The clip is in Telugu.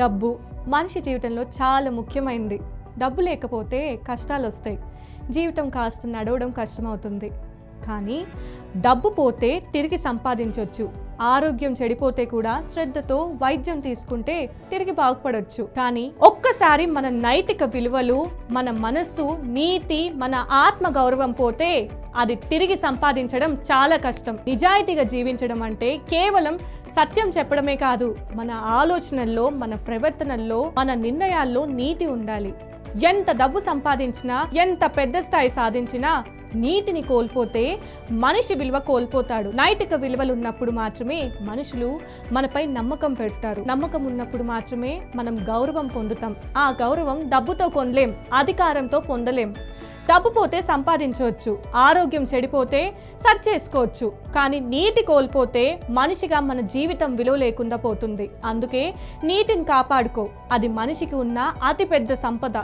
డబ్బు మనిషి జీవితంలో చాలా ముఖ్యమైనది డబ్బు లేకపోతే కష్టాలు వస్తాయి జీవితం కాస్త నడవడం కష్టమవుతుంది. కానీ డబ్బు పోతే తిరిగి సంపాదించవచ్చు ఆరోగ్యం చెడిపోతే కూడా శ్రద్ధతో వైద్యం తీసుకుంటే తిరిగి బాగుపడవచ్చు కానీ ఒక్కసారి మన నైతిక విలువలు మన మనస్సు నీతి మన ఆత్మ గౌరవం పోతే అది తిరిగి సంపాదించడం చాలా కష్టం. నిజాయితీగా జీవించడం అంటే కేవలం సత్యం చెప్పడమే కాదు మన ఆలోచనల్లో మన ప్రవర్తనల్లో మన నిర్ణయాల్లో నీతి ఉండాలి. ఎంత డబ్బు సంపాదించినా ఎంత పెద్ద స్థాయి సాధించినా నీతిని కోల్పోతే మనిషి విలువ కోల్పోతాడు. నైతిక విలువలు ఉన్నప్పుడు మాత్రమే మనుషులు మనపై నమ్మకం పెడతారు. నమ్మకం ఉన్నప్పుడు మాత్రమే మనం గౌరవం పొందుతాం. ఆ గౌరవం డబ్బుతో కొనలేం అధికారంతో పొందలేం. డబ్బు పోతే సంపాదించవచ్చు ఆరోగ్యం చెడిపోతే సర్చ్ చేసుకోవచ్చు. కానీ నీతి కోల్పోతే మనిషిగా మన జీవితం విలువ లేకుండా పోతుంది. అందుకే నీటిని కాపాడుకో. అది మనిషికి ఉన్న అతిపెద్ద సంపద.